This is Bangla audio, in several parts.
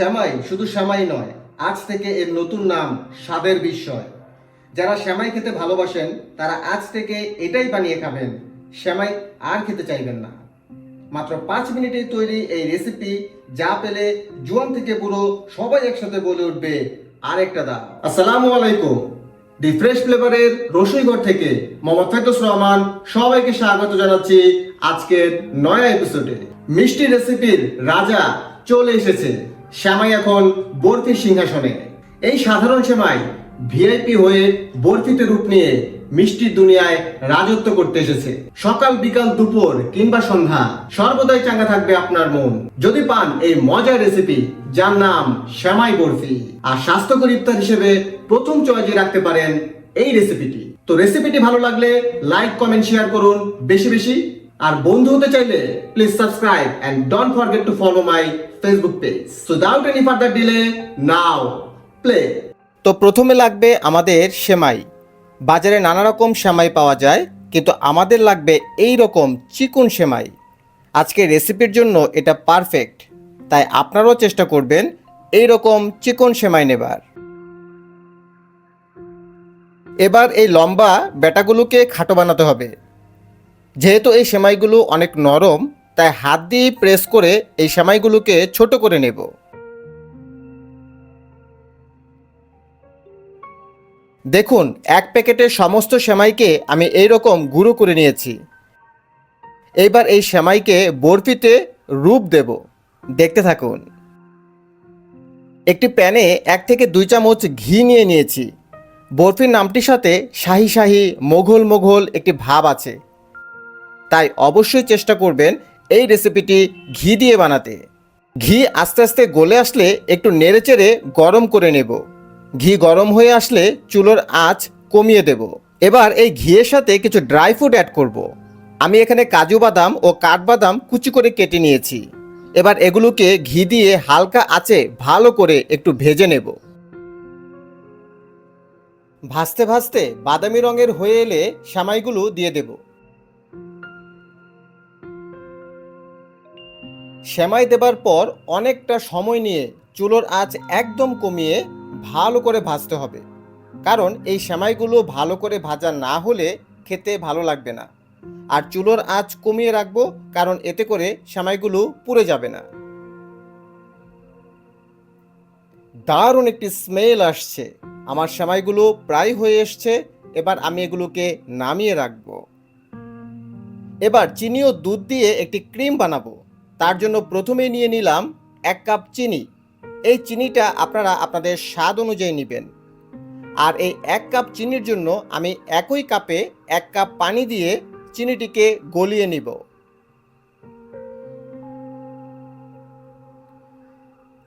শ্যামাই শুধু শ্যামাই নয়, আজ থেকে এর নতুন নাম স্বাদের বিস্ময়। যারা শ্যামাই খেতে ভালোবাসেন, তারা আজ থেকে এটাই বানিয়ে খাবেন, শ্যামাই আর খেতে চাইবেন না। মাত্র পাঁচ মিনিটে তৈরি এই রেসিপি যা পেলে জুয়ান থেকে বুড়ো সবাই একসাথে বলে উঠবে, আরেকটা দা আসসালামু আলাইকুম। দি ফ্রেশ ফ্লেভারের রসইঘর থেকে মোহাম্মদ ফেরদৌস রহমান সবাইকে স্বাগত জানাচ্ছি আজকের নয়া এপিসোডে মিষ্টি রেসিপির রাজা চলে এসেছে। শ্যামাই এখন বরফির সিংহাসনে। এই সাধারণ শ্যামাই ভিআইপি হয়ে বরফিতে রূপ নিয়ে মিষ্টির দুনিয়ায় রাজত্ব করতে এসেছে। সকাল, বিকাল, দুপুর কিংবা সন্ধ্যা সর্বদাই চাঙ্গা থাকবে আপনার মন। যদি পান এই মজার রেসিপি যার নাম শ্যামাই বরফি আর স্বাস্থ্যকর ইফতার হিসেবে প্রথম চয়েজে রাখতে পারেন এই রেসিপিটি তো রেসিপিটি ভালো লাগলে লাইক কমেন্ট শেয়ার করুন। বেশি বেশি আর বন্ধু হতে চাইলে please subscribe and don't forget to follow my Facebook page so without any further delay now play তো প্রথমে লাগবে আমাদের সেমাই। বাজারে নানা রকম সেমাই পাওয়া যায়, কিন্তু আমাদের লাগবে এই রকম চিকন সেমাই। আজকে রেসিপির জন্য এটা পারফেক্ট তাই আপনারাও চেষ্টা করবেন এই রকম চিকন সেমাই নেবার। এবার এই লম্বা বেটাগুলোকে খাটো বানাতে হবে। যেহেতু এই সেমাইগুলো অনেক নরম, তাই হাত দিয়ে প্রেস করে এই সেমাইগুলোকে ছোট করে নেব। দেখুন, এক প্যাকেটের সমস্ত সেমাইকে আমি এই রকম গুঁড়ো করে নিয়েছি। এইবার এই সেমাইকে বরফিতে রূপ দেব। দেখতে থাকুন। একটি প্যানে এক থেকে দুই চামচ ঘি নিয়ে নিয়েছি। বরফির নামটির সাথে শাহি শাহি মোঘল মোঘল একটি ভাব আছে। তাই অবশ্যই চেষ্টা করবেন এই রেসিপিটি ঘি দিয়ে বানাতে। ঘি আস্তে আস্তে গলে আসলে একটু নেড়েচেড়ে গরম করে নেব। ঘি গরম হয়ে আসলে চুলোর আঁচ কমিয়ে দেব। এবার এই ঘিয়ের সাথে কিছু ড্রাই ফ্রুট অ্যাড করব। আমি এখানে কাজু বাদাম ও কাঠবাদাম কুচি করে কেটে নিয়েছি। এবার এগুলোকে ঘি দিয়ে হালকা আঁচে ভালো করে একটু ভেজে নেব। ভাজতে ভাজতে বাদামি রঙের হয়ে এলে সামাইগুলো দিয়ে দেব। সেমাই দেবার পর অনেকটা সময় নিয়ে চুলোর আঁচ একদম কমিয়ে ভালো করে ভাজতে হবে। কারণ এই সেমাইগুলো ভালো করে ভাজা না হলে খেতে ভালো লাগবে না। আর চুলোর আঁচ কমিয়ে রাখব কারণ এতে করে সেমাইগুলো পুড়ে যাবে না। দারুণ একটি স্মেল আসছে। আমার সেমাইগুলো প্রায় হয়ে এসছে। এবার আমি এগুলোকে নামিয়ে রাখব। এবার চিনি ও দুধ দিয়ে একটি ক্রিম বানাবো। তার জন্য প্রথমেই নিয়ে নিলাম এক কাপ চিনি। এই চিনিটা আপনারা আপনাদের স্বাদ অনুযায়ী নেবেন। আর এই এক কাপ চিনির জন্য আমি একই কাপে এক কাপ পানি দিয়ে চিনিটিকে গলিয়ে নিব।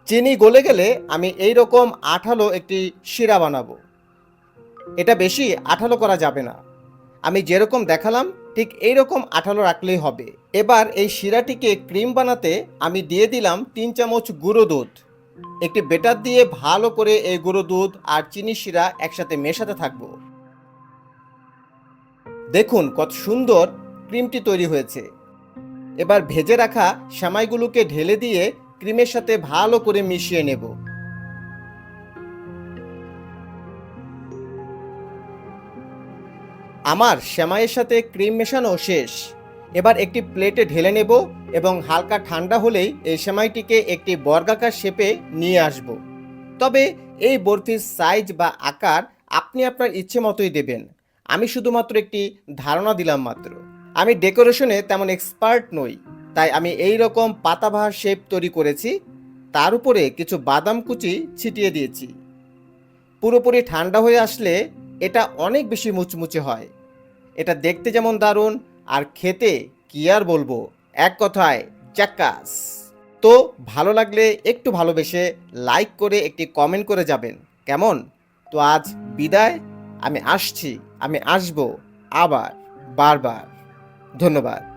চিনি গলে গেলে আমি এই রকম আঠালো একটি শিরা বানাবো। এটা বেশি আঠালো করা যাবে না। আমি যেরকম দেখালাম ঠিক এইরকম আঠালো রাখলেই হবে। এবার এই শিরাটিকে ক্রিম বানাতে আমি দিয়ে দিলাম তিন চামচ গুঁড়ো দুধ। একটি বেটার দিয়ে ভালো করে এই গুঁড়ো দুধ আর চিনি শিরা একসাথে মেশাতে থাকব। দেখুন কত সুন্দর ক্রিমটি তৈরি হয়েছে। এবার ভেজে রাখা সেমাইগুলোকে ঢেলে দিয়ে ক্রিমের সাথে ভালো করে মিশিয়ে নেব। আমার সেমাইয়ের সাথে ক্রিম মেশানো শেষ। এবার একটি প্লেটে ঢেলে নেব এবং হালকা ঠান্ডা হলেই এই সেমাইটিকে একটি বর্গাকার শেপে নিয়ে আসব। তবে এই বরফির সাইজ বা আকার আপনি আপনার ইচ্ছে মতোই দেবেন। আমি শুধুমাত্র একটি ধারণা দিলাম মাত্র। আমি ডেকোরেশনে তেমন এক্সপার্ট নই, তাই আমি এই রকম পাতাবাহার শেপ তৈরি করেছি। তার উপরে কিছু বাদাম কুচি ছিটিয়ে দিয়েছি। পুরোপুরি ঠান্ডা হয়ে আসলে এটা অনেক বেশি মুচমুচে হয়। এটা দেখতে যেমন দারুণ, আর খেতে কি আর বলব? এক কথায় জ্যাকাস তো ভালো লাগলে একটু ভালোবেসে লাইক করে একটি কমেন্ট করে যাবেন, কেমন? তো আজ বিদায়, আমি আসছি, আমি আসব আবার, বারবার। ধন্যবাদ।